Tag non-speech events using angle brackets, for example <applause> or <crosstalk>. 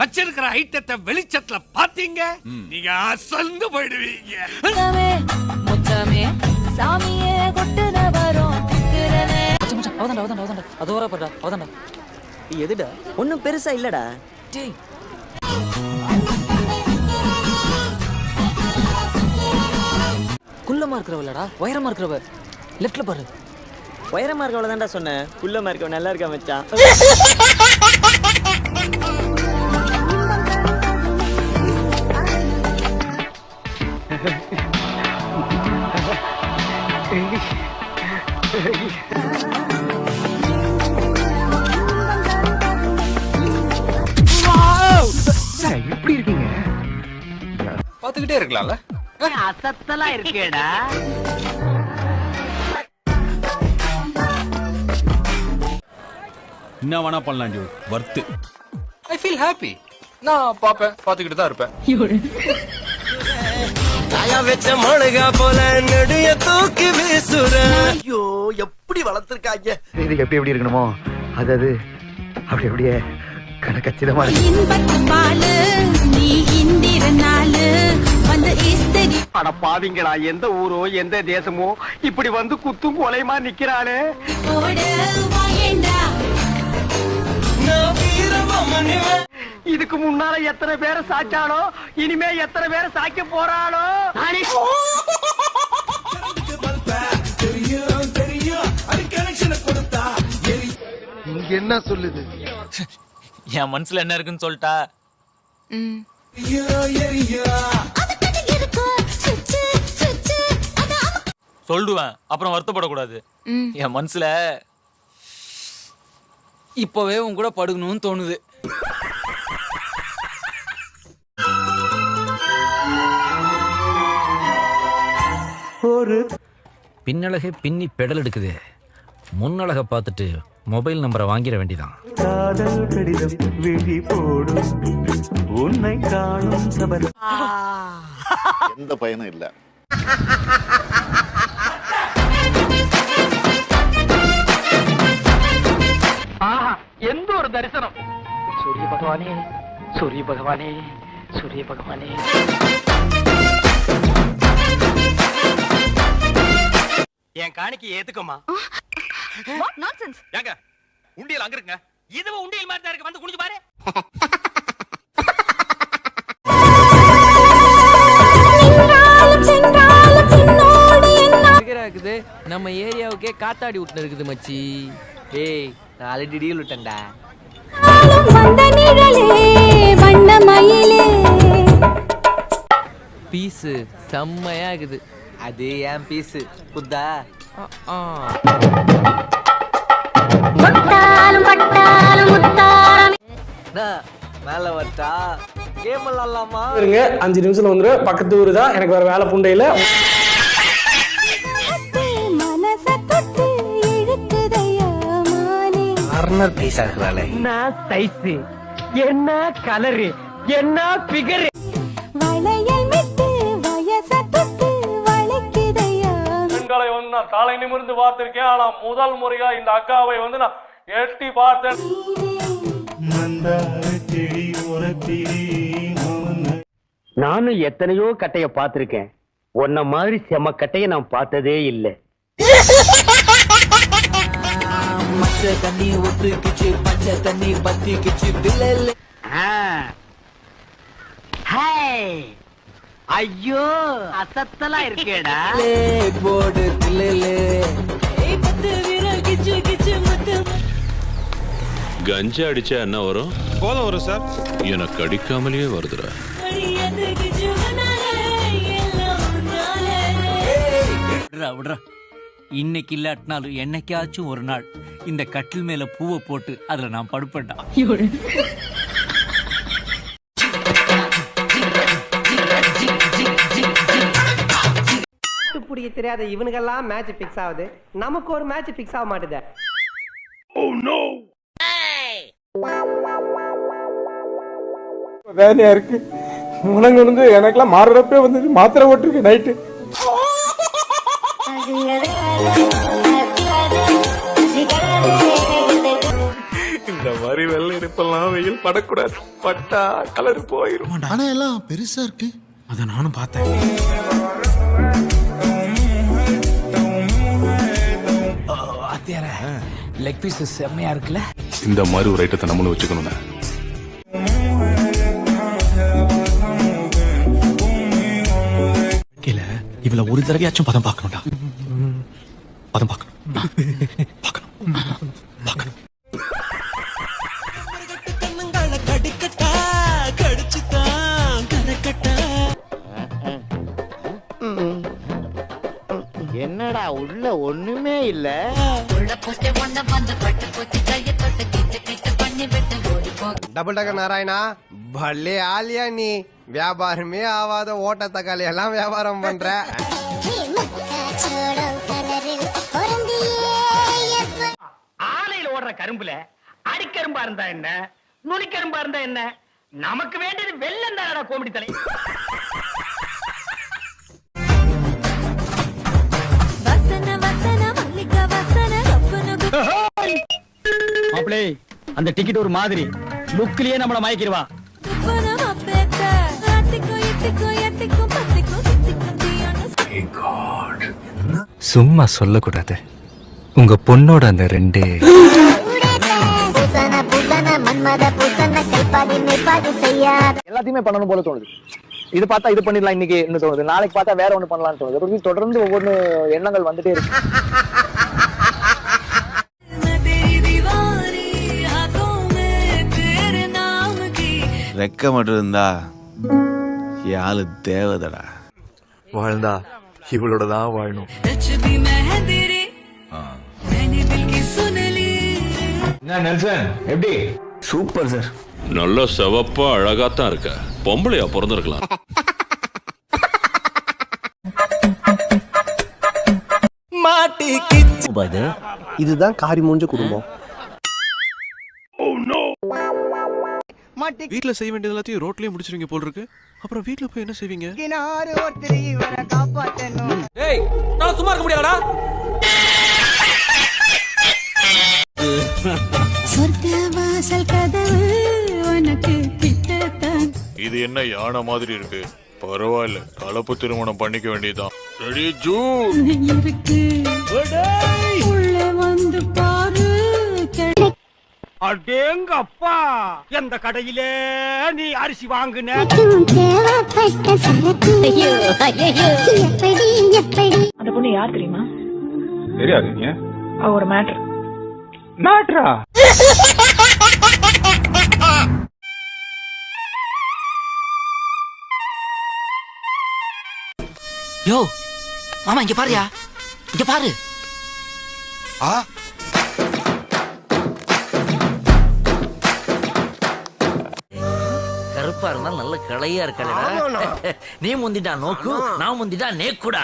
வச்சிருக்கிற ஐட்டத்தை வெளிச்சத்துல பாத்தீங்க நீங்க அசந்து போயிடுவீங்க. முத்தமே சாமியே கொட்டுன வரும் அவதாண்டா அவதாண்டா அவதாண்டா அது வரா படா அவதாண்டா எதுடா? ஒன்றும் பெருசா இல்லடா. டேய். குள்ளமா இருக்கிறவளடா உயரமா இருக்கிறவ. லெஃப்ட்ல பாரு. உயரமா இருக்கவள தான்டா சொன்னேன். குள்ளமா இருக்கவன் நல்லா இருக்கா மச்சான்? <laughs> பாத்துக்கிட்டே இருக்கலாம்ல. அசத்தலா இருக்கேடா. என்ன வேணா பண்ணலாம் dude worth I feel happy நான் பாப்பேன் பாத்துக்கிட்டு தான் இருப்பேன். வச்ச மிளகா போல நெடிய தூக்கி வீசுற. ஐயோ எப்படி வளர்த்திருக்காங்க? இது எப்படி எப்படி இருக்கணுமோ அது அது. அப்படி அப்படியே கணக்கச்சிதமா இருக்கு. இன்பத்து பாலு நீ இந்திரனாலு. அட பாவிங்களா எந்த ஊரோ எந்த தேசமோ இப்படி வந்து குத்தும் கொலைமா நிக்கிறாளே? இதுக்கு முன்னால எத்தனை பேரை சாச்சானோ இனிமே எத்தனை பேரை சாய்க்க போறாளோ? இங்க என்ன சொல்லுது? என் மனசுல என்ன இருக்குன்னு சொல்லிட்டா? சொல்லுவேன். அப்புறம் வருத்தப்படக்கூடாது. என் மனசுல இப்பவே உன் கூட படுக்கணும்னு தோணுது. பின்னழகை பின்னி பெடல் எடுக்குது. முன்னழகை பார்த்துட்டு மொபைல் நம்பரை வாங்கிட வேண்டியதான் காதல் கடிதம் விழி போடும். உன்னை காணும் சபல எந்த பயனும் இல்லை. ஆஹா எந்த ஒரு தரிசனம்? சூரிய பகவானே சூரிய பகவானே சூரிய பகவானே. என் காணிக்கை ஏத்துக்கோமா ஏங்க உண்டியல் அங்க இருக்குங்க. இதுவும் உண்டியல் மாதிரி தான் இருக்கு. வந்து குனிஞ்சு பாரு. இருக்குது நம்ம ஏரியாவுக்கே காத்தாடி விட்டு இருக்குது மச்சி. ஏய் ஆல்ரெடி டீல் விட்டேன்டா வந்த நிழலே வண்ண மயிலே பீஸு செம்மையா இருக்குது அது என் பீஸு புத்தா மேல வட்டா கேம் விளாடலாமா இருங்க அஞ்சு நிமிஷத்துல வந்துடும் பக்கத்து ஊரு தான் எனக்கு வேற வேலை புண்டையில மனச கார்னர் பீஸ் ஆகுறாளே என்ன சைஸ் என்ன கலரு என்ன பிகர் வளையல் மிட்டு வயச தொட்டு வளைக்குதையா? பெண்களை வந்து நான் தலை நிமிர்ந்து பார்த்திருக்கேன் ஆனா முதல் முறையா இந்த அக்காவை வந்து நான் எட்டி பார்த்தேன். நானும் எத்தனையோ கட்டைய பார்த்திருக்கேன். உன்ன மாதிரி செம கட்டைய நான் பார்த்ததே இல்லை. <laughs> பச்சை தண்ணி ஒத்துக்கிச்சு பச்சை தண்ணி பத்திக்கிச்சு தில்ல ஐயோ அசத்தலா இருக்கேடா. போடு முத்து. கஞ்சா அடிச்சா என்ன வரும்? போதும் வரும் சார். எனக்கு அடிக்காமலேயே வருதுடா. விட்றா விட்றா. இன்னைக்கு இல்லாட்டினாலும் என்னைக்காச்சும் ஒரு நாள் இந்த கட்டில் மேல பூவை போட்டு அதுல நான் படுப்பேன்டா. பிடிக்க தெரியாத இவனுக்கெல்லாம் மேட்ச் பிக்ஸ் ஆகுது. நமக்கு ஒரு மேட்ச் பிக்ஸ் ஆக மாட்டுதே. வேலையா இருக்கு. முனங்க வந்து எனக்கெல்லாம் மாறுறப்பே வந்து மாத்திரை ஓட்டிருக்கு நைட்டு இந்த மாதிரி வெள்ளை வெயில் படக்கூடாது. பட்டா கலர் போயிரும். ஆனா எல்லாம் பெருசா இருக்கு. அத நானும் பார்த்தேன். லெக் பீஸ் செம்மையா இருக்குல்ல? இந்த மாதிரி ஒரு ஐட்டத்தை நம்மளும் வச்சுக்கணும்னா. கீழ இவள ஒரு தடவையாச்சும் பதம் பார்க்கணும்டா. பதம் பார்க்கணும் பார்க்கணும் பார்க்கணும் என்னடா உள்ள ஒண்ணுமே இல்ல. டபுள் டக்கர் நாராயணா பல்லே ஆலியா நீ. வியாபாரமே ஆவாத ஓட்ட தக்காளி எல்லாம் வியாபாரம் பண்ற. கரும்புல அடிக்கரும்பா இருந்தா என்ன? நுனிக்கரும்பா இருந்தா என்ன? நமக்கு வேண்டியது வெள்ளம் தானடா கோமடி தலை. வசன வசன மல்லிகா வசன கப்பனு மாப்பிளே அந்த டிக்கெட் ஒரு மாதிரி. லுக்லயே நம்மள மயக்கிடுவா. சும்மா சொல்லக்கூடாது. உங்க பொண்ணோட அந்த ரெண்டே எல்லாத்தையுமே பண்ணணும் போல தோணுது. இது பார்த்தா இது பண்ணிடலாம் இன்னைக்கு என்ன தோணுது. நாளைக்கு பார்த்தா வேற ஒண்ணு பண்ணலாம்னு தோணுது. தொடர்ந்து ஒவ்வொரு எண்ணங்கள் வந்துட்டே இருக்கு. ரெக்க மட்டும் இருந்தா யாழு தேவதடா. வாழ்ந்தா இவளோட தான் வாழணும் என்ன நெல்சன்? எப்படி? Super sir. நல்ல சிவப்பா அழகா தான் இருக்க. பொம்பளையா பிறந்திருக்கலாம். இதுதான் காரி மூஞ்ச குடும்பம். வீட்ல செய்ய வேண்டியது எல்லாத்தையும் ரோட்லயே முடிச்சிருவீங்க போல் இருக்கு. அப்புறம் வீட்ல போய் என்ன செய்வீங்க? நான் சும்மா இருக்க முடியாதா இது என்ன யானை மாதிரி இருக்கு? பரவாயில்ல கலப்பு திருமணம் பண்ணிக்க வேண்டியதுதான். ரெடி ஜூன் இருக்கு. உள்ள வந்து பாரு. அடேங்க அப்பா எந்த கடையிலே நீ அரிசி வாங்குன? அந்த பொண்ணு யார் தெரியுமா? தெரியாதுங்க. அவ ஒரு மேட்ரு. மேட்ரா? <laughs> யோ மாமா இங்க பாருயா. இங்க பாரு. கருப்பா இருந்தா நல்ல கிளையா இருக்கலடா <laughs> நீ முந்திட்டா நோக்கு நான் முந்திட்டா நேக்குடா.